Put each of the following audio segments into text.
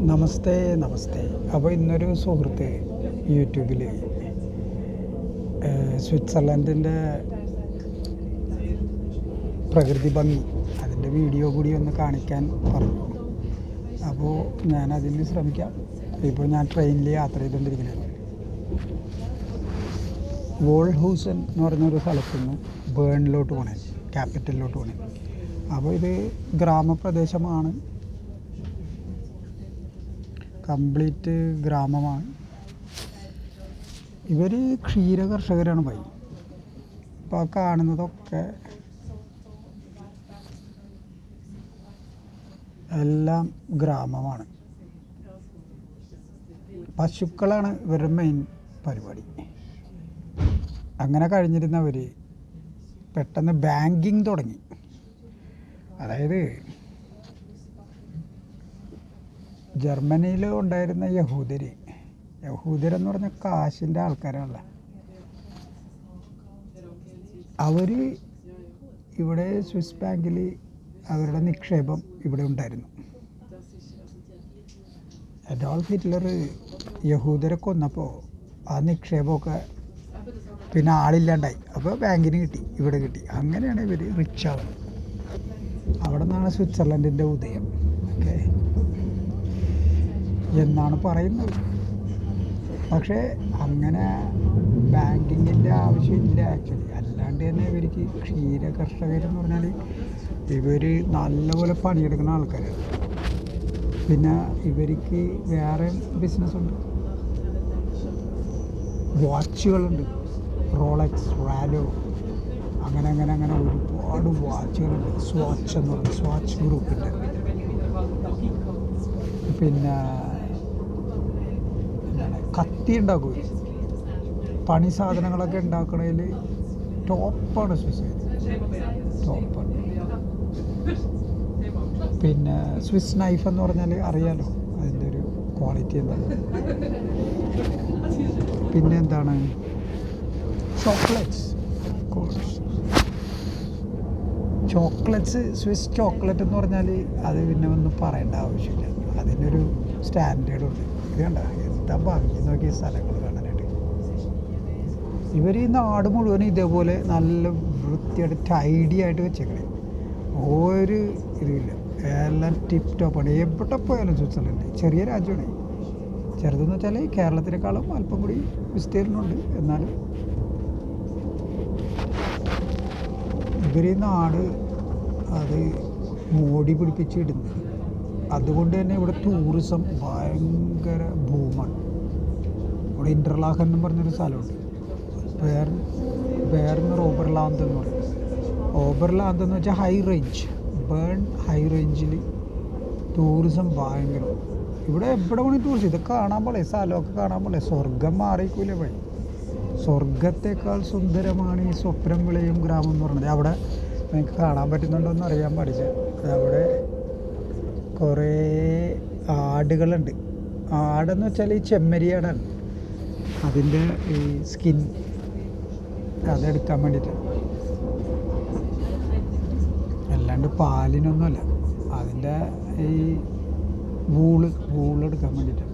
നമസ്തേ നമസ്തേ. അപ്പോൾ ഇന്നൊരു സുഹൃത്ത് യൂട്യൂബിൽ സ്വിറ്റ്സർലൻഡിന്റെ പ്രകൃതി ഭംഗി അതിന്റെ വീഡിയോ കൂടി ഒന്ന് കാണിക്കാൻ പറഞ്ഞു. അപ്പോൾ ഞാൻ അതിന് ശ്രമിക്കാം. ഇപ്പോൾ ഞാൻ ട്രെയിനിൽ യാത്ര ചെയ്തുകൊണ്ടിരിക്കുന്നത്. വോൾഹൂസൻ എന്ന് പറഞ്ഞൊരു സ്ഥലത്തു നിന്ന് ബേണിലോട്ട് പോകണേ ക്യാപിറ്റലിലോട്ട് പോകണേ അപ്പോൾ ഇത് ഗ്രാമപ്രദേശമാണ്. കംപ്ലീറ്റ് ഗ്രാമമാണ്. ഇവർ ക്ഷീര കർഷകരാണ് അപ്പോൾ ആ കാണുന്നതൊക്കെ എല്ലാം ഗ്രാമമാണ്. പശുക്കളാണ് ഇവരുടെ മെയിൻ പരിപാടി. അങ്ങനെ കഴിഞ്ഞിരുന്നവർ പെട്ടെന്ന് ബാങ്കിങ് തുടങ്ങി. അതായത് ജർമ്മനിയിൽ ഉണ്ടായിരുന്ന യഹൂദര്. യഹൂദരെന്ന് പറഞ്ഞ കാശിന്റെ ആൾക്കാരാണല്ലോ. അവർ ഇവിടെ സ്വിസ് ബാങ്കിൽ അവരുടെ നിക്ഷേപം ഇവിടെ ഉണ്ടായിരുന്നു. അഡോൾഫ് ഹിറ്റ്ലർ യഹൂദരെ കൊന്നപ്പോൾ ആ നിക്ഷേപമൊക്കെ പിന്നെ ആളില്ലാണ്ടായി. അപ്പോൾ ബാങ്കിന് കിട്ടി ഇവിടെ കിട്ടി. അങ്ങനെയാണ് ഇവർ റിച്ച് ആവുന്നത്. അവിടെ നിന്നാണ് സ്വിറ്റ്സർലൻഡിന്റെ ഉദയം. ഓക്കെ എന്നാണ് പറയുന്നത്. പക്ഷേ അങ്ങനെ ബാങ്കിങ്ങിന്റെ ആവശ്യമില്ല ആക്ച്വലി. അല്ലാണ്ട് തന്നെ ഇവർക്ക് ക്ഷീര കർഷകരെന്ന് പറഞ്ഞാൽ ഇവർ നല്ലപോലെ പണിയെടുക്കുന്ന ആൾക്കാരാണ്. പിന്നെ ഇവർക്ക് വേറെ ബിസിനസ്സുണ്ട്. വാച്ചുകളുണ്ട്. റോളക്സ് റാലോ അങ്ങനെ അങ്ങനെ അങ്ങനെ ഒരുപാട് വാച്ചുകളുണ്ട്. സ്വാച്ച് എന്ന് പറയുന്നത് സ്വാച്ച് ഗ്രൂപ്പിന്റെ. പിന്നെ കത്തി ഉണ്ടാക്കും. പണി സാധനങ്ങളൊക്കെ ഉണ്ടാക്കണതിൽ ടോപ്പാണ് സ്വിസ് ടോപ്പാണ്. പിന്നെ സ്വിസ് നൈഫ് എന്ന് പറഞ്ഞാൽ അറിയാലോ അതിന്റെ ഒരു ക്വാളിറ്റി എന്താണ് പിന്നെ എന്താണ്? ചോക്ലേറ്റ്സ്. ചോക്ലേറ്റ്സ് സ്വിസ് ചോക്ലേറ്റ് എന്ന് പറഞ്ഞാൽ അത് പിന്നെ ഒന്നും പറയേണ്ട ആവശ്യമില്ല. അതിനൊരു സ്റ്റാൻഡേർഡ് ഉണ്ട് ഇത് കണ്ട? എന്താ ഭാഗ്യം നോക്കിയ സ്ഥലങ്ങൾ കാണാനായിട്ട്. ഇവർ ഈ നാട് മുഴുവൻ ഇതേപോലെ നല്ല വൃത്തിയായിട്ട് ടൈഡി ആയിട്ട് വെച്ചേക്കണേ. ഒരു ഇതുമില്ല എല്ലാം ടിപ്പ് ടോപ്പാണ് എവിടെ പോയാലും സ്വിറ്റ്സർലൻഡ് ചെറിയ രാജ്യമാണ്. ചെറുതെന്ന് വെച്ചാൽ കേരളത്തിനേക്കാളും അല്പം കൂടി വിസ്തീർണമുണ്ട്. എന്നാലും ഇവർ ഈ നാട് അത് മോടി പിടിപ്പിച്ചിടുന്നു അതുകൊണ്ട് തന്നെ ഇവിടെ ടൂറിസം ഭയങ്കര ഭൂമാണ് ഇവിടെ ഇന്റർലാഹൻ എന്ന് പറഞ്ഞൊരു സ്ഥലമുണ്ട്. വേർ വേർന്ന് ഓബർലാന്ത് എന്ന് പറയും. ഓബർലാന്ത് എന്ന് വെച്ചാൽ ഹൈ റേഞ്ച് ബേൺ ഹൈ റേഞ്ചിൽ ടൂറിസം ഭയങ്കര. ഇവിടെ എവിടെ വേണമെങ്കിൽ ടൂറിസം ഇത് കാണാൻ പോലെ സ്ഥലമൊക്കെ കാണാൻ പോലെ. സ്വർഗം മാറിക്കൂല വഴി സ്വർഗത്തേക്കാൾ സുന്ദരമാണ് ഈ സ്വപ്നം വിളയും ഗ്രാമം എന്ന് പറയുന്നത് അവിടെ നിങ്ങൾക്ക് കാണാൻ പറ്റുന്നുണ്ടോ എന്ന് അറിയാൻ പാടില്ല. അവിടെ കുറേ ആടുകളുണ്ട്. ആടെന്ന് വെച്ചാൽ ഈ ചെമ്മരിയാടാണ് അതിന്റെ ഈ സ്കിൻ അതെടുക്കാൻ വേണ്ടിയിട്ട്. അല്ലാണ്ട് പാലിനൊന്നുമല്ല. അതിന്റെ ഈ വൂൾ വൂളെടുക്കാൻ വേണ്ടിയിട്ടാണ്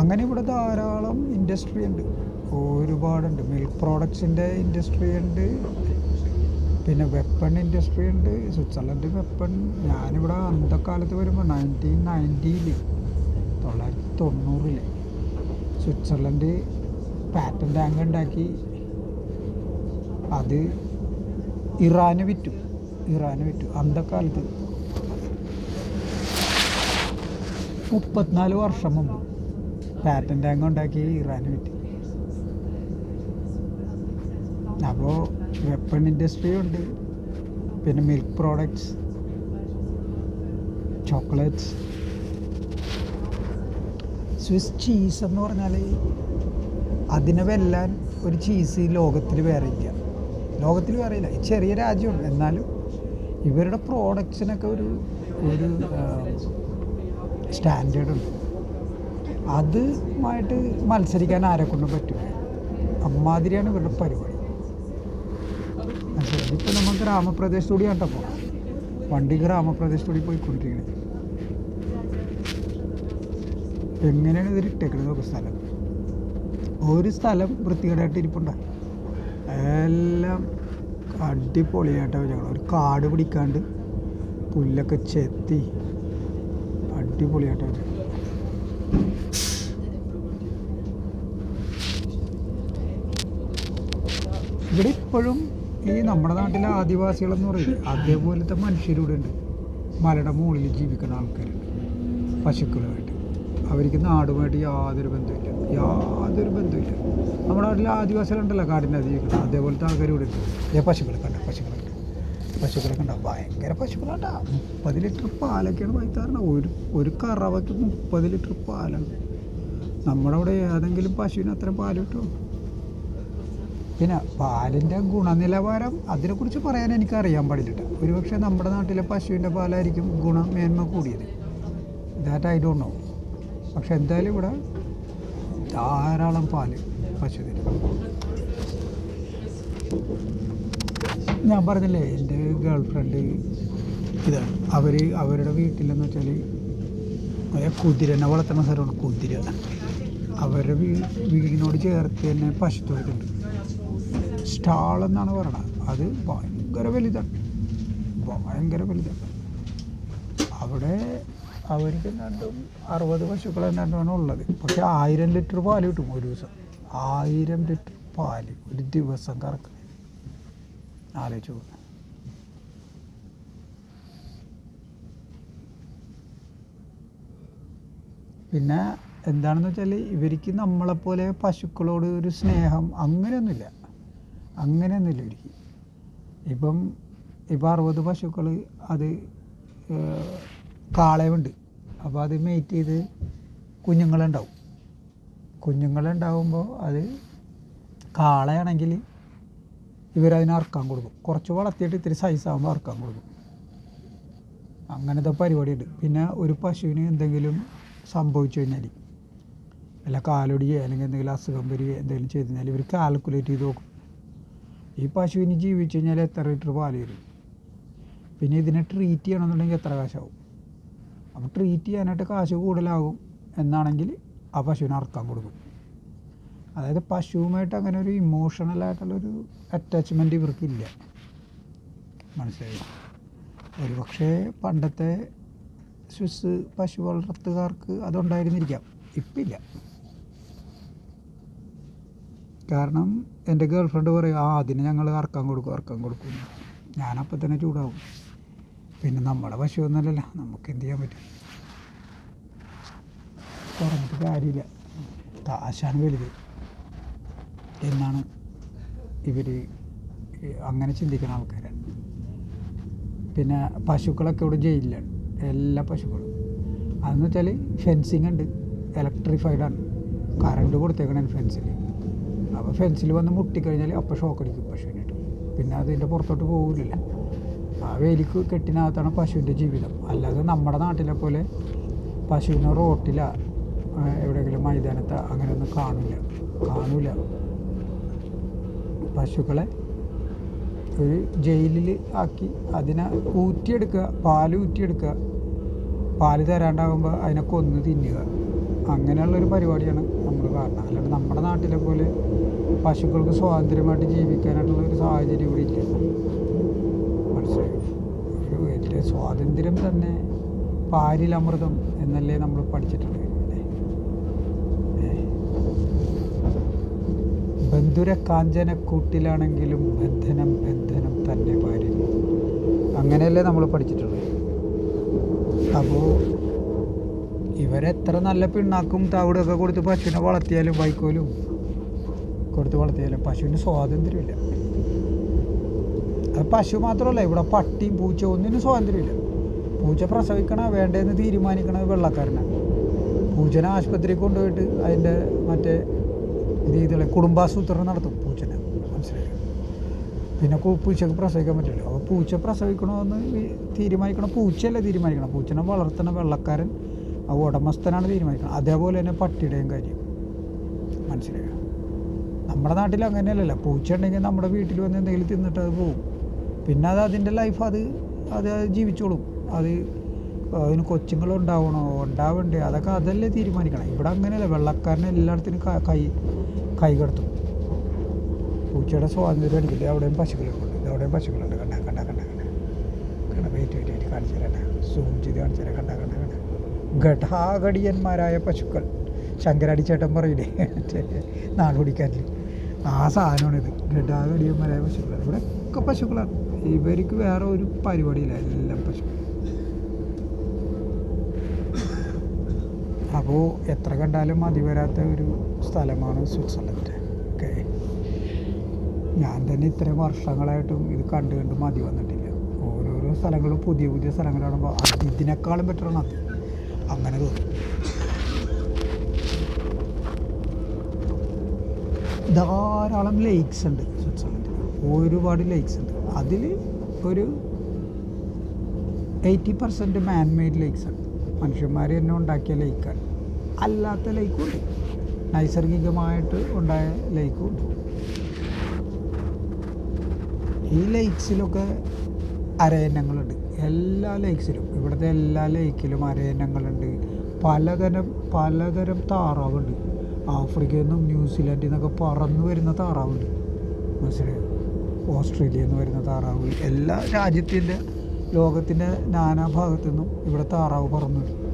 അങ്ങനെ ഇവിടെ ധാരാളം ഇൻഡസ്ട്രി ഉണ്ട്. ഒരുപാടുണ്ട്. മിൽക്ക് പ്രോഡക്ട്സിന്റെ ഇൻഡസ്ട്രി ഉണ്ട്. പിന്നെ വെപ്പൺ ഇൻഡസ്ട്രി ഉണ്ട്. സ്വിറ്റ്സർലൻഡ് വെപ്പൺ ഞാനിവിടെ അന്തക്കാലത്ത് വരുമ്പോൾ നയന്റീൻ നയന്റിയിൽ തൊള്ളായിരത്തി തൊണ്ണൂറിൽ സ്വിറ്റ്സർലൻഡ് പാറ്റൻ ടാങ്ക് ഉണ്ടാക്കി. അത് ഇറാന് വിറ്റു. ഇറാന് വിറ്റു. അന്തക്കാലത്ത് മുപ്പത്തിനാല് വർഷം മുമ്പ് പാറ്റൻ ടാങ്ക് ഉണ്ടാക്കി ഇറാന് വിറ്റു. അപ്പോൾ വെപ്പൺ ഇൻഡസ്ട്രി ഉണ്ട്. പിന്നെ milk products chocolates Swiss cheese എന്ന് പറഞ്ഞാൽ അതിനെ വെല്ലാൻ ഒരു ചീസ് ഈ ലോകത്തിൽ വേറെ ഇല്ല ലോകത്തിൽ വേറെ ഇല്ല ചെറിയ രാജ്യമാണ്. എന്നാലും ഇവരുടെ പ്രോഡക്ട്സിനൊക്കെ ഒരു ഒരു സ്റ്റാൻഡേർഡ് ഉണ്ട്. അതുമായിട്ട് മത്സരിക്കാൻ ആരെക്കൊണ്ടും പറ്റില്ല. അമ്മാതിരിയാണ് ഇവരുടെ പരിപാടി. മനസ്സിലായി ഇപ്പോൾ നമ്മൾ ഗ്രാമപ്രദേശത്തൂടെയാണ് കേട്ടോ വണ്ടി ഗ്രാമപ്രദേശത്തൂടെ പോയിക്കൊണ്ടിരിക്കുന്നത് എങ്ങനെയാണ് ഇതിൽ ഇട്ടേക്കുന്നത് നോക്ക് സ്ഥലം. ഒരു സ്ഥലം വൃത്തികേടായിട്ട് ഇരിപ്പുണ്ട. എല്ലാം അടിപൊളിയായിട്ടാണ് ഞങ്ങൾ ഒരു കാട് പിടിക്കാണ്ട് പുല്ലൊക്കെ ചെത്തി അടിപൊളിയായിട്ടാണ് ഇവിടെ ഇപ്പോഴും ഈ നമ്മുടെ നാട്ടിലെ ആദിവാസികളെന്ന് പറയുന്നത് അതേപോലത്തെ മനുഷ്യരിവിടെ ഉണ്ട്. മലയുടെ മുകളിൽ ജീവിക്കുന്ന ആൾക്കാരുണ്ട് പശുക്കളുമായിട്ട്. അവർക്ക് നാടുമായിട്ട് യാതൊരു ബന്ധമില്ല യാതൊരു ബന്ധമില്ല നമ്മുടെ നാട്ടിലെ ആദിവാസികളുണ്ടല്ലോ കാടിന്റെ അത് ജീവിക്കുന്നത് അതേപോലത്തെ ആൾക്കാർ ഇവിടെ ഉണ്ട്. ഏ പശുക്കളെ കണ്ട? പശുക്കളെ. പശുക്കളെ കണ്ട? ഭയങ്കര പശുക്കളാണ്ട മുപ്പത് ലിറ്റർ പാലൊക്കെയാണ് വൈത്താറുണ്ട് ഒരു ഒരു കറവയ്ക്ക് മുപ്പത് ലിറ്റർ പാലാണ്. നമ്മുടെ അവിടെ ഏതെങ്കിലും പശുവിന് അത്രയും പാലിട്ടോ പാലിന്റെ ഗുണനിലവാരം അതിനെക്കുറിച്ച് പറയാൻ എനിക്ക് അറിയാൻ പാടില്ല ഒരുപക്ഷെ നമ്മുടെ നാട്ടിലെ പശുവിന്റെ പാലായിരിക്കും ഗുണമേന്മ കൂടിയത്. ദാറ്റ് ഐ ഡോണ്ട് നോ പക്ഷെ എന്തായാലും ഇവിടെ ധാരാളം പാൽ പശുവിന്. ഞാൻ പറഞ്ഞില്ലേ എന്റെ ഗേൾ ഫ്രണ്ട് ഇതാണ് അവർ അവരുടെ വീട്ടിലെന്ന് വെച്ചാൽ അതായത് കുതിരനെ വളർത്തുന്ന സ്ഥലമാണ് കുതിര. അവരുടെ വീടിനോട് ചേർത്ത് തന്നെ പശു തൊഴുത്തുണ്ട് സ്റ്റാൾ എന്നാണ് പറയണത്. അത് ഭയങ്കര വലുതാണ് ഭയങ്കര വലുതാണ് അവിടെ അവർക്ക് രണ്ടും അറുപത് പശുക്കൾ രണ്ടുമാണ് ഉള്ളത്. പക്ഷെ ആയിരം ലിറ്റർ പാൽ കിട്ടും ഒരു ദിവസം. ആയിരം ലിറ്റർ പാൽ ഒരു ദിവസം കറക്കണം ആലോചിച്ച് നോക്ക്. പിന്നെ എന്താണെന്ന് വെച്ചാൽ ഇവർക്ക് നമ്മളെപ്പോലെ പശുക്കളോട് ഒരു സ്നേഹം അങ്ങനെയൊന്നുമില്ല. അങ്ങനെയൊന്നുമില്ല ഇവർക്ക് ഇപ്പം ഇപ്പം അറുപത് പശുക്കൾ അത് കാളയുണ്ട്. അപ്പോൾ അത് മേറ്റ് ചെയ്ത് കുഞ്ഞുങ്ങളുണ്ടാവും. കുഞ്ഞുങ്ങളുണ്ടാവുമ്പോൾ അത് കാളയാണെങ്കിൽ ഇവരതിനെ അറക്കാൻ കൊടുക്കും. കുറച്ച് വളർത്തിയിട്ട് ഇത്തിരി സൈസാകുമ്പോൾ അറക്കാൻ കൊടുക്കും. അങ്ങനത്തെ പരിപാടിയുണ്ട്. പിന്നെ ഒരു പശുവിന് എന്തെങ്കിലും സംഭവിച്ചു കഴിഞ്ഞാൽ അല്ല കാലൊടിയോ അല്ലെങ്കിൽ എന്തെങ്കിലും അസുഖം വരികയോ എന്തെങ്കിലും ചെയ്തു കഴിഞ്ഞാൽ ഇവർ കാൽക്കുലേറ്റ് ചെയ്ത് നോക്കും. ഈ പശുവിന് ജീവിച്ചു കഴിഞ്ഞാൽ എത്ര ലിറ്റർ പാൽ വരും? പിന്നെ ഇതിനെ ട്രീറ്റ് ചെയ്യണമെന്നുണ്ടെങ്കിൽ എത്ര കാശാവും? അപ്പോൾ ട്രീറ്റ് ചെയ്യാനായിട്ട് കാശ് കൂടുതലാകും എന്നാണെങ്കിൽ ആ പശുവിനെ അറക്കാൻ കൊടുക്കും. അതായത് പശുവുമായിട്ട് അങ്ങനെ ഒരു ഇമോഷണലായിട്ടുള്ളൊരു അറ്റാച്ച്മെന്റ് ഇവർക്കില്ല. മനസ്സിലായി? ഒരു പക്ഷേ പണ്ടത്തെ സ്വിസ് പശു വളർത്തുകാർക്ക് അതുണ്ടായിരുന്നിരിക്കാം. ഇപ്പില്ല. കാരണം എന്റെ ഗേൾ ഫ്രണ്ട് പറയും ആ അതിന് ഞങ്ങൾ അറക്കാൻ കൊടുക്കും അറക്കാൻ കൊടുക്കും. ഞാനപ്പോൾ തന്നെ ചൂടാവും. പിന്നെ നമ്മുടെ പശു ഒന്നല്ലല്ലോ നമുക്ക് എന്ത് ചെയ്യാൻ പറ്റും? പറഞ്ഞിട്ട് കാര്യമില്ല. താശാണ് വലുത്. എന്നാണ് ഇവർ അങ്ങനെ ചിന്തിക്കുന്ന ആൾക്കാരാണ് പിന്നെ പശുക്കളൊക്കെ ഇവിടെ ജയിലിലാണ് എല്ലാ പശുക്കളും. അതെന്ന് വെച്ചാൽ ഫെൻസിങ് ഉണ്ട് ഇലക്ട്രിഫൈഡാണ് കറണ്ട് കൊടുത്തേക്കണ ഫെൻസിൽ അപ്പോൾ ഫെൻസിൽ വന്ന് മുട്ടിക്കഴിഞ്ഞാൽ അപ്പോൾ ഷോക്ക് അടിക്കും പശുവിനായിട്ട് പിന്നെ അതിന്റെ പുറത്തോട്ട് പോകില്ല ആ വേലിക്ക് കെട്ടിനകത്താണ് പശുവിന്റെ ജീവിതം. അല്ലാതെ നമ്മുടെ നാട്ടിലെ പോലെ പശുവിനെ റോട്ടില എവിടെയെങ്കിലും മൈതാനത്ത് അങ്ങനെയൊന്നും കാണില്ല കാണില്ല പശുക്കളെ ഒരു ജയിലിൽ ആക്കി അതിനെ ഊറ്റിയെടുക്കുക പാൽ ഊറ്റിയെടുക്കുക. പാൽ തരാണ്ടാകുമ്പോൾ അതിനെ കൊന്ന് തിന്നുക. അങ്ങനെയുള്ളൊരു പരിപാടിയാണ് നമ്മൾ കാണുന്നത്. അല്ലാണ്ട് നമ്മുടെ നാട്ടിലെ പോലെ പശുക്കൾക്ക് സ്വാതന്ത്ര്യമായിട്ട് ജീവിക്കാനായിട്ടുള്ള ഒരു സാഹചര്യം ഇവിടെ ഇല്ല. ഒരു വലിയ സ്വാതന്ത്ര്യം തന്നെ പാരിലമൃതം എന്നല്ലേ നമ്മൾ പഠിച്ചിട്ടുള്ളത്. ബന്ധുര കാഞ്ചനക്കൂട്ടിലാണെങ്കിലും ബന്ധനം ബന്ധനം തന്നെ പാരി അങ്ങനെയല്ലേ നമ്മൾ പഠിച്ചിട്ടുള്ളത്. അപ്പോൾ ഇവരെത്ര നല്ല പിണ്ണാക്കും തവിടൊക്കെ കൊടുത്ത് പശുവിനെ വളർത്തിയാലും വൈക്കോലും. കൊടുത്ത് വളർത്തിയാലും പശുവിന് സ്വാതന്ത്ര്യമില്ല. അത് പശു മാത്രമല്ല ഇവിടെ പട്ടിയും പൂച്ച ഒന്നിനും സ്വാതന്ത്ര്യമില്ല. പൂച്ച പ്രസവിക്കണ വേണ്ടതെന്ന് തീരുമാനിക്കണത് വെള്ളക്കാരനാണ് പൂച്ചനെ ആശുപത്രിയിൽ കൊണ്ടുപോയിട്ട് അതിന്റെ മറ്റേ രീതിയിൽ കുടുംബാസൂത്രണം നടത്തും പൂച്ചനെ. മനസ്സിലായി? പിന്നെ പൂച്ചക്ക് പ്രസവിക്കാൻ പറ്റില്ല അപ്പോൾ പൂച്ച പ്രസവിക്കണമെന്ന് തീരുമാനിക്കണം. പൂച്ചയല്ല തീരുമാനിക്കണം. പൂച്ചനെ വളർത്തണ വെള്ളക്കാരൻ ആ ഉടമസ്ഥനാണ് തീരുമാനിക്കുന്നത്. അതേപോലെ തന്നെ പട്ടിയുടെയും കാര്യം. മനസ്സിലായോ? നമ്മുടെ നാട്ടിൽ അങ്ങനെയല്ലല്ലോ. പൂച്ച ഉണ്ടെങ്കിൽ നമ്മുടെ വീട്ടിൽ വന്ന് എന്തെങ്കിലും തിന്നിട്ട് അത് പോകും പിന്നെ അത് അതിന്റെ ലൈഫ് അത് അത് ജീവിച്ചോളും. അത് അതിന് കൊച്ചുങ്ങൾ ഉണ്ടാവണോ? ഉണ്ടാവണ്ടേ. അതൊക്കെ അതല്ലേ തീരുമാനിക്കണം. ഇവിടെ അങ്ങനെയല്ല. വെള്ളക്കാരനെ എല്ലായിടത്തിനും കൈ കൈ കടത്തും. പൂച്ചയുടെ സ്വാതന്ത്ര്യം എടുക്കില്ല അവിടെയും പശുക്കളുണ്ട് ഇത് അവിടെയും പശുക്കളുണ്ട്. കണ്ട കണ്ട കണ്ട കണ്ട. വെയിറ്റ് വെയിറ്റ് വെയിറ്റ് കാണിച്ചു തരാം സൂം ചെയ്ത് കാണിച്ചു തരാം. കണ്ട കണ്ട കണ്ട. ഘടാഘടിയന്മാരായ പശുക്കൾ. ശങ്കരാടിച്ചേട്ടൻ പറയില്ലേ? മറ്റേ ആ സാധനമാണിത്. ഘടാഘടിയന്മാരായ പശുക്കൾ. ഇവിടെ ഒക്കെ പശുക്കളാണ്. ഇവർക്ക് വേറെ ഒരു പരിപാടിയില്ല. എല്ലാം പശുക്കൾ അപ്പോൾ എത്ര കണ്ടാലും മതി വരാത്ത ഒരു സ്ഥലമാണ് സ്വിറ്റ്സർലൻഡ്. ഓക്കെ. ഞാൻ തന്നെ ഇത്രയും വർഷങ്ങളായിട്ടും ഇത് കണ്ട് കണ്ട് മതി വന്നിട്ടില്ല. ഓരോരോ സ്ഥലങ്ങളും പുതിയ പുതിയ അത് ഇതിനേക്കാളും ബെറ്ററാണ് അത്. അങ്ങനെ തോന്നും. ധാരാളം ലേക്സ് ഉണ്ട് സ്വിറ്റ്സർലൻഡിൽ. ഒരുപാട് ലേക്സ് ഉണ്ട്. അതിൽ ഒരു എയ്റ്റി പെർസെന്റ് മാൻമെയ്ഡ് ലേക്സ് ആണ്. മനുഷ്യന്മാർ തന്നെ ഉണ്ടാക്കിയ ലേക്കാണ് അല്ലാത്ത ലേക്കും ഉണ്ട്. നൈസർഗികമായിട്ട് ഉണ്ടായ ലേക്കും ഉണ്ട്. ഈ ലേക്സിലൊക്കെ അരയന്നങ്ങളുണ്ട്. എല്ലാ ലേക്സിലും ഇവിടുത്തെ എല്ലാ ലേക്കിലും അരയന്നങ്ങളുണ്ട്. പലതരം പലതരം താറാവുണ്ട്. ആഫ്രിക്കയിൽ നിന്നും ന്യൂസിലാൻഡിൽ നിന്നൊക്കെ പറന്നു വരുന്ന താറാവുണ്ട്. മനസ്സിലായോ? ഓസ്ട്രേലിയയിൽ നിന്ന് വരുന്ന താറാവ് എല്ലാ രാജ്യത്തിന്റെ ലോകത്തിന്റെ നാനാഭാഗത്തു നിന്നും ഇവിടെ താറാവ് പറന്നു വരും.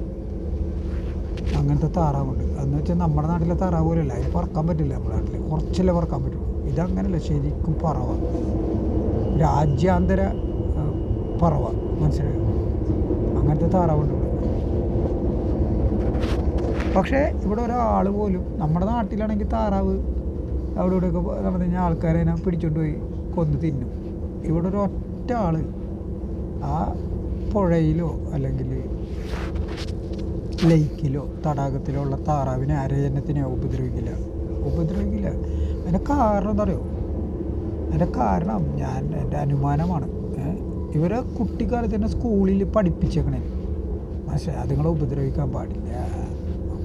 അങ്ങനത്തെ താറാവുണ്ട്. എന്ന് വെച്ചാൽ നമ്മുടെ നാട്ടിലെ താറാവ് പോലെയല്ല. അതിന് പറക്കാൻ പറ്റില്ല നമ്മുടെ നാട്ടിൽ. കുറച്ചല്ലേ പറക്കാൻ പറ്റുള്ളൂ. ഇതങ്ങനെയല്ല ശരിക്കും പറവ. രാജ്യാന്തര പറവ. മനസ്സിലായോ? അങ്ങനത്തെ താറാവുണ്ട് പക്ഷേ ഇവിടെ ഒരാൾ പോലും നമ്മുടെ നാട്ടിലാണെങ്കിൽ താറാവ് അവിടെ ഇവിടെയൊക്കെ നടന്നു കഴിഞ്ഞാൽ ആൾക്കാരെ പിടിച്ചോണ്ട് പോയി കൊന്ന് തിന്നും. ഇവിടെ ഒരു ഒറ്റ ആൾ ആ പുഴയിലോ അല്ലെങ്കിൽ ലേക്കിലോ തടാകത്തിലോ ഉള്ള താറാവിനെ അരയന്നത്തിനെ ഉപദ്രവിക്കില്ല. ഉപദ്രവിക്കില്ല. അതിന്റെ കാരണം എന്താ പറയുക അതിന്റെ കാരണം ഞാൻ എന്റെ അനുമാനമാണ്. ഇവരെ കുട്ടിക്കാലത്ത് തന്നെ സ്കൂളിൽ പഠിപ്പിച്ചേക്കണേ. പക്ഷേ അതുങ്ങളെ ഉപദ്രവിക്കാൻ പാടില്ല.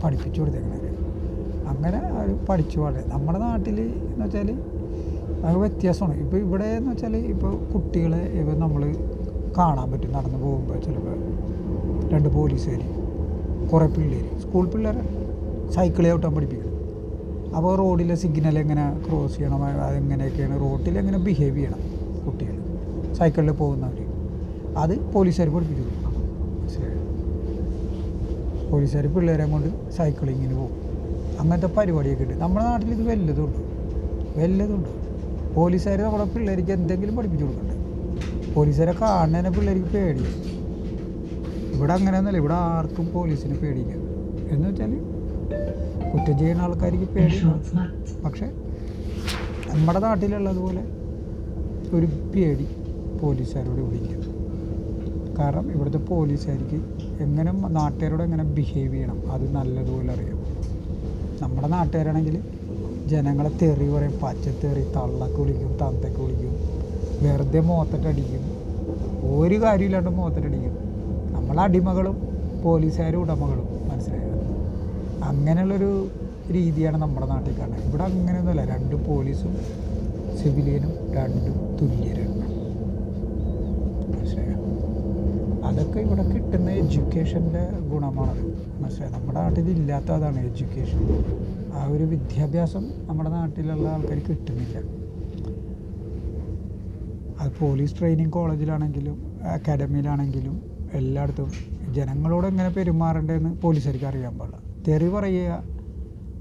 പഠിപ്പിച്ചു കൊടുത്തേക്കണേ അങ്ങനെ അവർ പഠിച്ചു വളരെ. നമ്മുടെ നാട്ടിൽ എന്ന് വെച്ചാൽ അത് വ്യത്യാസമാണ്. ഇപ്പോൾ ഇവിടെ എന്ന് വെച്ചാൽ ഇപ്പോൾ കുട്ടികളെ ഇവ നമ്മൾ കാണാൻ പറ്റും. നടന്നു പോകുമ്പോൾ ചിലപ്പോൾ രണ്ട് പോലീസുകാർ കുറേ പിള്ളേർ സ്കൂൾ പിള്ളേരെ സൈക്കിൾ ചവിട്ടാൻ പഠിപ്പിക്കണം. അപ്പോൾ റോഡിലെ സിഗ്നൽ എങ്ങനെ ക്രോസ് ചെയ്യണം? അതെങ്ങനെയൊക്കെയാണ് റോഡിൽ എങ്ങനെ ബിഹേവ് ചെയ്യണം കുട്ടികൾ സൈക്കിളിൽ പോകുന്നവർ അത് പോലീസുകാർ പഠിപ്പിച്ചു പോലീസുകാർ പിള്ളേരെ കൊണ്ട് സൈക്ലിങ്ങിന് പോകും. അങ്ങനത്തെ പരിപാടിയൊക്കെ ഉണ്ട്. നമ്മുടെ നാട്ടിൽ ഇത് വല്ലതുണ്ട് വല്ലതുണ്ട് പോലീസുകാർ നമ്മുടെ പിള്ളേർക്ക് എന്തെങ്കിലും പഠിപ്പിച്ചു കൊടുക്കണ്ടേ? പോലീസുകാരെ കാണുന്നതിനെ പിള്ളേർക്ക് പേടി. ഇവിടെ അങ്ങനെയൊന്നുമല്ല. ഇവിടെ ആർക്കും പോലീസിനെ പേടിയില്ല. എന്ന് വെച്ചാൽ കുറ്റം ചെയ്യുന്ന ആൾക്കാർക്ക് പേടി. പക്ഷേ നമ്മുടെ നാട്ടിലുള്ളതുപോലെ ഒരു പേടി പോലീസുകാരോട് വിളിക്കും കാരണം ഇവിടുത്തെ പോലീസുകാർക്ക് എങ്ങനെ നാട്ടുകാരോട് എങ്ങനെ ബിഹേവ് ചെയ്യണം? അത് നല്ലതുപോലെ അറിയാം. നമ്മുടെ നാട്ടുകാരാണെങ്കിൽ ജനങ്ങളെ തെറി പറയും പച്ചത്തെറി തള്ളക്ക് വിളിക്കും തന്തക്ക് വിളിക്കും വെറുതെ മോത്തട്ടടിക്കും ഒരു കാര്യമില്ലാണ്ട് മോത്തട്ടടിക്കും നമ്മളെ അടിമകളും പോലീസുകാരും ഉടമകളും മനസ്സിലായത് അങ്ങനെയുള്ളൊരു രീതിയാണ് നമ്മുടെ നാട്ടിൽ കാണുന്നത്. ഇവിടെ അങ്ങനെയൊന്നുമല്ല. രണ്ട് പോലീസും സിവിലിയനും രണ്ടും തുല്യരാണ് മനസ്സിലായോ? അതൊക്കെ ഇവിടെ കിട്ടുന്ന എഡ്യൂക്കേഷന്റെ ഗുണമാണ്. മനസ്സിലായി നമ്മുടെ നാട്ടിൽ ഇല്ലാത്ത അതാണ് എഡ്യൂക്കേഷൻ. ആ ഒരു വിദ്യാഭ്യാസം നമ്മുടെ നാട്ടിലുള്ള ആൾക്കാർ കിട്ടുന്നില്ല. അത് പോലീസ് ട്രെയിനിങ് കോളേജിലാണെങ്കിലും അക്കാഡമിയിലാണെങ്കിലും എല്ലായിടത്തും ജനങ്ങളോട് എങ്ങനെ പെരുമാറേണ്ടതെന്ന് പോലീസുകാർക്ക് അറിയാൻ പാടില്ല. തെറി പറയുക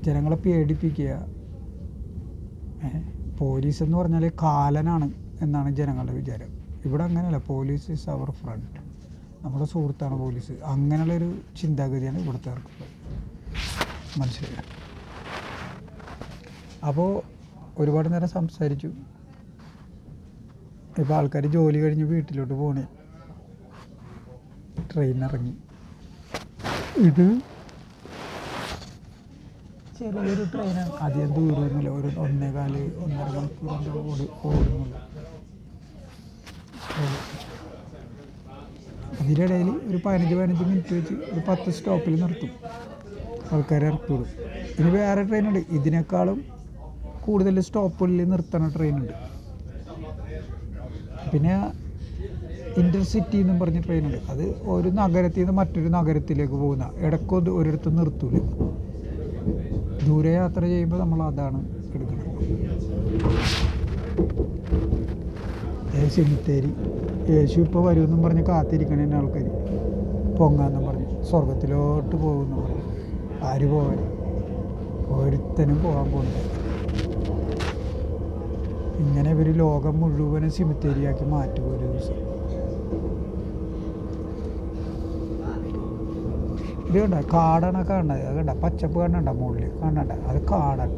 ജനങ്ങളെ പേടിപ്പിക്കുക പോലീസ് എന്ന് പറഞ്ഞാൽ കാലനാണ് എന്നാണ് ജനങ്ങളുടെ വിചാരം. ഇവിടെ അങ്ങനെയല്ല പോലീസ് ഈസ് അവർ ഫ്രണ്ട് നമ്മുടെ സുഹൃത്താണ് പോലീസ്. അങ്ങനെയുള്ള ഒരു ചിന്താഗതിയാണ് ഇവിടുത്തെ മനസ്സിലായി? അപ്പോൾ ഒരുപാട് നേരം സംസാരിച്ചു. ഇപ്പോൾ ആൾക്കാർ ജോലി കഴിഞ്ഞ് വീട്ടിലോട്ട് പോണേ. ട്രെയിൻ ഇറങ്ങി. ഇത് ചെറിയൊരു ട്രെയിനാണ്. അധികം ദൂരമൊന്നുമില്ല. ഒരു ഒന്നേകാൽ ഒന്നര മണിക്കൂറിന്റെ ഓടി ഓടുന്നുള്ളൂ. ഇതിനിടയിൽ ഒരു പതിനഞ്ച് പതിനഞ്ച് മിനിറ്റ് വെച്ച് ഒരു പത്ത് സ്റ്റോപ്പിൽ നിർത്തും. ആൾക്കാരെ ഇറക്കി വിടും ഇനി വേറെ ട്രെയിനുണ്ട് ഇതിനേക്കാളും കൂടുതൽ സ്റ്റോപ്പുകളിൽ നിർത്തണ ട്രെയിനുണ്ട് പിന്നെ ഇന്റർസിറ്റി എന്നും പറഞ്ഞ ട്രെയിനുണ്ട് അത് ഒരു നഗരത്തിൽ നിന്ന് മറ്റൊരു നഗരത്തിലേക്ക് പോകുന്ന ഇടയ്ക്കൊന്ന് ഒരിടത്ത് നിർത്തൂല. ദൂരെ യാത്ര ചെയ്യുമ്പോൾ നമ്മൾ അതാണ് എടുക്കുന്നത്. സിമിത്തേരി യേശു ഇപ്പോൾ വരുമെന്നും പറഞ്ഞ് കാത്തിരിക്കണ ആൾക്കാർ പൊങ്ങാന്നും പറഞ്ഞ്. സ്വർഗത്തിലോട്ട് പോകുമെന്ന് പറഞ്ഞു. ആര് പോകാൻ ഒരുത്തനും പോകാൻ പോകുന്നു ഇങ്ങനെ ഇവർ ലോകം മുഴുവനും സിമിത്തേരിയാക്കി മാറ്റുക ഒരു ദിവസം? ഇത് കണ്ട? കാടാണ് കാണുന്നത്. അത് കണ്ട? പച്ചപ്പ് കാണണ്ട മുകളിൽ കാണണ്ട അത് കാടാണ്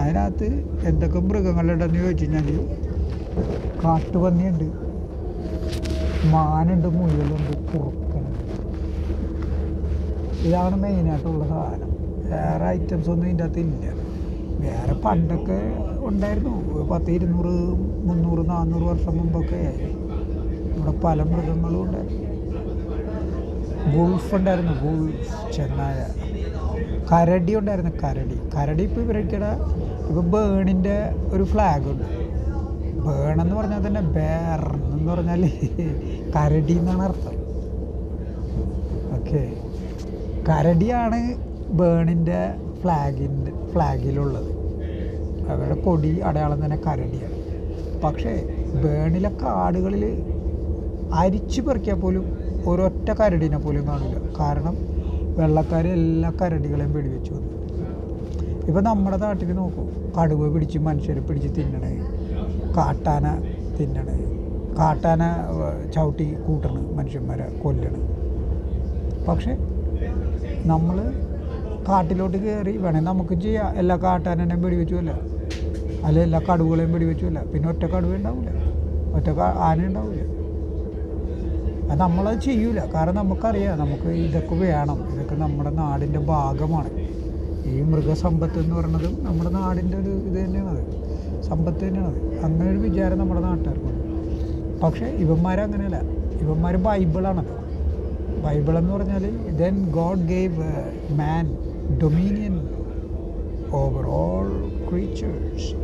അതിനകത്ത് എന്തൊക്കെ മൃഗങ്ങളുണ്ടെന്ന് ചോദിച്ചു കഴിഞ്ഞാൽ കാട്ടുപന്നിയുണ്ട്. മാനുണ്ട് മുയലുണ്ട് കുറുക്കുണ്ട് ഇതാണ് മെയിനായിട്ടുള്ള സാധനം. വേറെ ഐറ്റംസ് ഒന്നും ഇതിന്റെ അകത്ത് ഇല്ല. വേറെ പണ്ടൊക്കെ ഉണ്ടായിരുന്നു. പത്ത് ഇരുന്നൂറ് മുന്നൂറ് നാന്നൂറ് വർഷം മുമ്പൊക്കെ ഇവിടെ പല മൃഗങ്ങളും ഉണ്ടായിരുന്നു. ഗുൾഫ് ഉണ്ടായിരുന്നു. ഗുൾഫ് ചെന്നായ. കരടി ഉണ്ടായിരുന്നു. കരടി. കരടി ഇപ്പോൾ ഇവരൊക്കെയുടെ ഇപ്പോൾ ബേണിന്റെ ഒരു ഫ്ലാഗ് ഉണ്ട്. ബേൺ എന്ന് പറഞ്ഞാൽ തന്നെ ബേർ എന്ന് പറഞ്ഞാൽ കരടി എന്നാണ് അർത്ഥം. ഓക്കെ കരടിയാണ് ബേണിന്റെ ഫ്ലാഗിന്റെ ഫ്ലാഗിലുള്ളത്. അവരുടെ കൊടി അടയാളം തന്നെ കരടിയാണ്. പക്ഷേ ബേണിലെ കാടുകളിൽ അരിച്ചു പെറുക്കിയാൽ പോലും ഒരൊറ്റ കരടിനെ പോലും കാണില്ല കാരണം വെള്ളക്കാർ എല്ലാ കരടികളെയും പിടിവെച്ചു വന്നു. ഇപ്പം നമ്മുടെ നാട്ടിൽ നോക്കൂ കടുവ പിടിച്ച് മനുഷ്യരെ പിടിച്ച് തിന്നണേ കാട്ടാന തിന്നണ്. കാട്ടാന ചവിട്ടി കൂട്ടണ് മനുഷ്യന്മാരെ കൊല്ലണ്. പക്ഷേ നമ്മൾ കാട്ടിലോട്ട് കയറി വേണമെങ്കിൽ നമുക്ക് ചെയ്യാം. എല്ലാ കാട്ടാനെയും വെടിവെച്ചുമല്ല അല്ല എല്ലാ കടുവകളെയും വെടിവെച്ചുമല്ല പിന്നെ ഒറ്റ കടുവ ഉണ്ടാവില്ല ഒറ്റ ആന ഉണ്ടാവില്ല അത് നമ്മളത് ചെയ്യൂല. കാരണം നമുക്കറിയാം നമുക്ക് ഇതൊക്കെ വേണം. ഇതൊക്കെ നമ്മുടെ നാടിന്റെ ഭാഗമാണ്. ഈ മൃഗസമ്പത്ത് എന്ന് പറയുന്നതും നമ്മുടെ നാടിന്റെ ഒരു ഇത് തന്നെയാണത് സമ്പത്ത് തന്നെയാണത് അങ്ങനെ ഒരു വിചാരം നമ്മുടെ നാട്ടുകാർക്കുണ്ട്. പക്ഷേ ഇവന്മാരങ്ങനെയല്ല. ഇവന്മാർ ബൈബിൾ എന്ന് പറഞ്ഞാൽ then God gave man dominion over all creatures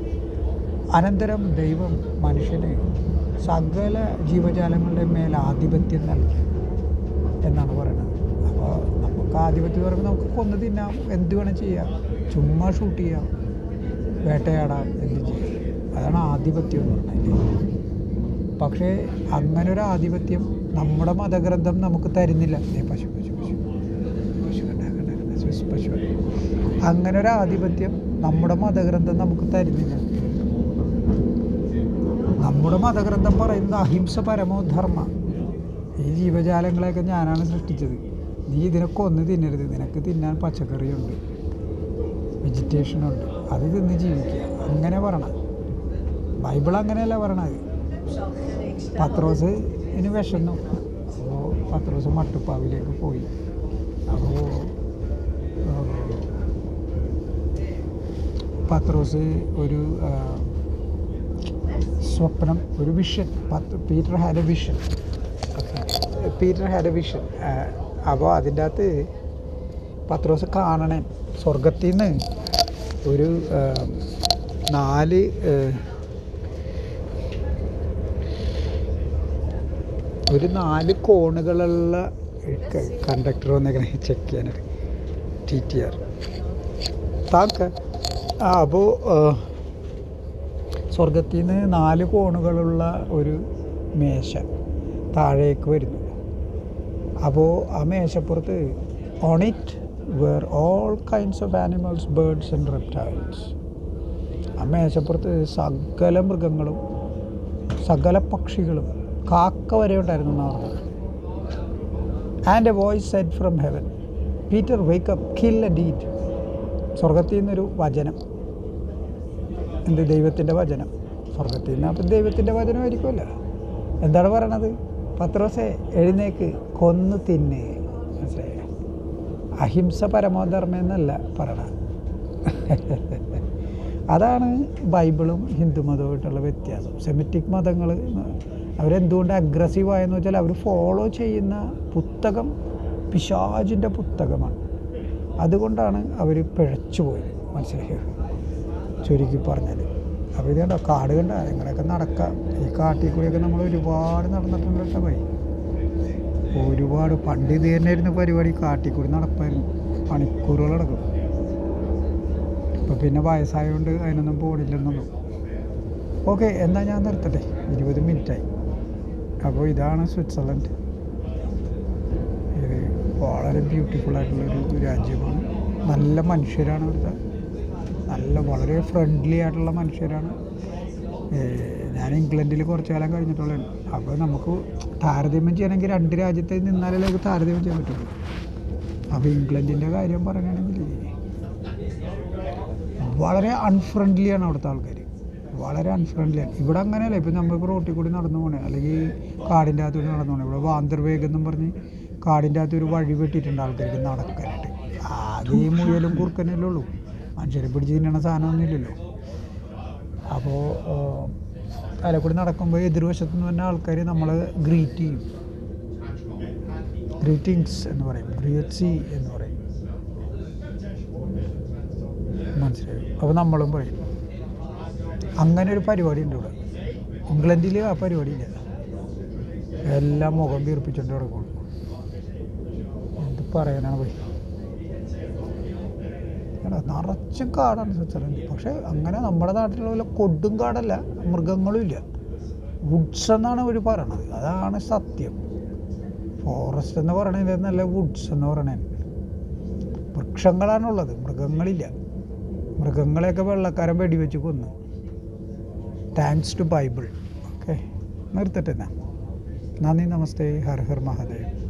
അനന്തരം ദൈവം മനുഷ്യന് സകല ജീവജാലങ്ങളുടെ മേൽ ആധിപത്യം നൽകി എന്നാണ് പറയുന്നത്. അപ്പോൾ നമുക്ക് ആധിപത്യം പറയുമ്പോൾ നമുക്ക് കൊന്നു തിന്നാം. എന്ത് വേണം ചെയ്യാം. ചുമ്മാ ഷൂട്ട് ചെയ്യാം. വേട്ടയാടാം എന്ത് ചെയ്യാം അതാണ് ആധിപത്യം എന്ന് പറഞ്ഞാൽ പക്ഷേ അങ്ങനൊരു ആധിപത്യം നമ്മുടെ മതഗ്രന്ഥം നമുക്ക് തരുന്നില്ല. പശു പശു പശു. പശു സ്വിസ് പശു അങ്ങനൊരു ആധിപത്യം നമ്മുടെ മതഗ്രന്ഥം നമുക്ക് തരുന്നില്ല. നമ്മുടെ മതഗ്രന്ഥം പറയുന്നത് അഹിംസ പരമോ ധർമ്മ. ഈ ജീവജാലങ്ങളെയൊക്കെ ഞാനാണ് സൃഷ്ടിച്ചത്. നീ ഇതിനെ കൊന്ന് തിന്നരുത്. നിനക്ക് തിന്നാൻ പച്ചക്കറിയുണ്ട്. വെജിറ്റേഷനുണ്ട് അത് തിന്ന് ജീവിക്കുക. അങ്ങനെ പറയണം. ബൈബിൾ അങ്ങനെയല്ല പറയണത്. പത്രോസ് ഇനി വിഷന്നു അപ്പോൾ പത്രോസ് മട്ടുപ്പാവിലേക്ക് പോയി. അപ്പോൾ പത്രോസ് ഒരു സ്വപ്നം ഒരു വിഷൻ പത്ത് Peter had a vision Peter had a vision അപ്പോൾ അതിന്റെ അകത്ത് പത്രോസ് കാണണേ. സ്വർഗത്തിൽ നിന്ന് ഒരു നാല് ഒരു നാല് കോണുകളുള്ള കണ്ടക്ടർ വന്നേക്കണേ. ചെക്ക് ചെയ്യാനായിട്ട് ടി ടി ആർ താക്ക ആ അപ്പോൾ സ്വർഗത്തിൽ നിന്ന് നാല് കോണുകളുള്ള ഒരു മേശ താഴേക്ക് വരുന്നു. അപ്പോൾ ആ മേശപ്പുറത്ത് on it where all kinds of animals birds and reptiles ആ മേശപ്പുറത്ത് സകല മൃഗങ്ങളും സകല പക്ഷികളും കാക്ക വരെ ഉണ്ടായിരുന്നു എന്നാണ് and a voice said from heaven Peter wake up kill A eat സ്വർഗത്തിൽ നിന്നൊരു വചനം. എന്ത് ദൈവത്തിന്റെ വചനം? സ്വർഗത്തിൽ നിന്ന് അപ്പം ദൈവത്തിന്റെ വചനമായിരിക്കുമല്ലോ. എന്താണ് പറയണത്? പത്രോസെ എഴുന്നേക്ക് കൊന്നു തിന്നേ. മനസ്സിലായോ? അഹിംസ പരമോധർമ്മ എന്നല്ല പറയണത് അതാണ് ബൈബിളും ഹിന്ദുമതവുമായിട്ടുള്ള വ്യത്യാസം. സെമിറ്റിക് മതങ്ങൾ അവരെന്തുകൊണ്ട് അഗ്രസീവായെന്ന് വെച്ചാൽ അവർ ഫോളോ ചെയ്യുന്ന പുസ്തകം പിശാജിന്റെ പുസ്തകമാണ്. അതുകൊണ്ടാണ് അവർ പിഴച്ചു പോയത്. മനസ്സിലായോ? ചുരുക്കി പറഞ്ഞാൽ. അപ്പോൾ ഇത് കണ്ടോ കാട് കണ്ട? നിങ്ങളൊക്കെ നടക്കാം. ഈ കാട്ടിൽ കൂടിയൊക്കെ നമ്മൾ ഒരുപാട് നടന്നിട്ടുണ്ട് കേട്ടോ പോയി. ഒരുപാട് പണ്ട് ഇത് തന്നെയായിരുന്നു പരിപാടി. കാട്ടിക്കൂടി നടപ്പായിരുന്നു. മണിക്കൂറുകളടക്കും. ഇപ്പം പിന്നെ വയസ്സായതുകൊണ്ട് അതിനൊന്നും പോണില്ലെന്നുള്ളൂ ഓക്കെ എന്നാൽ ഞാൻ നിർത്തട്ടെ. ഇരുപത് മിനിറ്റായി. അപ്പോൾ ഇതാണ് സ്വിറ്റ്സർലൻഡ്. ഇത് വളരെ ബ്യൂട്ടിഫുൾ ആയിട്ടുള്ളൊരു രാജ്യമാണ്. നല്ല മനുഷ്യരാണ് ഇവിടുത്തെ നല്ല വളരെ ഫ്രണ്ട്ലി ആയിട്ടുള്ള മനുഷ്യരാണ്. ഞാൻ ഇംഗ്ലണ്ടിൽ കുറച്ച് കാലം കഴിഞ്ഞിട്ടുള്ളതാണ് അപ്പോൾ നമുക്ക് താരതമ്യം ചെയ്യണമെങ്കിൽ രണ്ട് രാജ്യത്തെ നിന്നാലേ നമുക്ക് താരതമ്യം ചെയ്യാൻ പറ്റുള്ളൂ അപ്പോൾ ഇംഗ്ലണ്ടിന്റെ കാര്യം പറയുകയാണെങ്കിൽ വളരെ അൺഫ്രണ്ട്ലിയാണ് അവിടുത്തെ ആൾക്കാർ വളരെ അൺഫ്രണ്ട്ലിയാണ് ഇവിടെ അങ്ങനെയല്ല. ഇപ്പം നമ്മളിപ്പോൾ റോട്ടിൽ കൂടി നടന്നു പോകണേ അല്ലെങ്കിൽ കാടിന്റെ അകത്തൂടി നടന്നു പോകണേ ഇവിടെ വാന്തർവേഗം എന്നും പറഞ്ഞ് കാടിന്റെ അകത്ത് ഒരു വഴി വെട്ടിയിട്ടുണ്ട് ആൾക്കാർക്ക് നടക്കാനായിട്ട്. ആദ്യം മുയലും കുറുക്കനല്ലേ ഉള്ളൂ. മനുഷ്യരെ പിടിച്ച് തിന്നണ സാധനമൊന്നുമില്ലല്ലോ അപ്പോൾ അതിലെ കൂടി നടക്കുമ്പോൾ എതിർവശത്ത് നിന്ന് തന്നെ ആൾക്കാർ നമ്മളെ ഗ്രീറ്റ് ചെയ്യും. ഗ്രീറ്റിങ്സ് എന്ന് പറയും. ഗ്രീറ്റ്സി എന്ന് പറയും. മനസ്സിലായി? അപ്പോൾ നമ്മളും പറയും. അങ്ങനെ ഒരു പരിപാടി ഉണ്ട് ഇവിടെ. ഇംഗ്ലണ്ടിൽ ആ പരിപാടി ഇല്ല. എല്ലാം മുഖം വീർപ്പിച്ചുകൊണ്ട് കിടക്കുള്ളൂ എന്ത് പറയാനാണ് പോയി എടാ നിറച്ചും കാടാണ് സ്വിറ്റ്സർലൻഡ്. പക്ഷേ അങ്ങനെ നമ്മുടെ നാട്ടിലുള്ള കൊടും കാടല്ല മൃഗങ്ങളും ഇല്ല. വുഡ്സ് എന്നാണ് അവർ പറയണത്. അതാണ് സത്യം. ഫോറസ്റ്റ് എന്ന് പറയണത് നല്ല വുഡ്സ് എന്ന് പറയണേ. വൃക്ഷങ്ങളാണുള്ളത് മൃഗങ്ങളില്ല. മൃഗങ്ങളെയൊക്കെ വെള്ളക്കാരൻ വെടിവെച്ച് കൊന്നു. താങ്ക്സ് ടു ബൈബിൾ ഓക്കെ നിർത്തട്ടെ എന്നാ നന്ദി നമസ്തേ. ഹർ ഹർ മഹാദേവ്.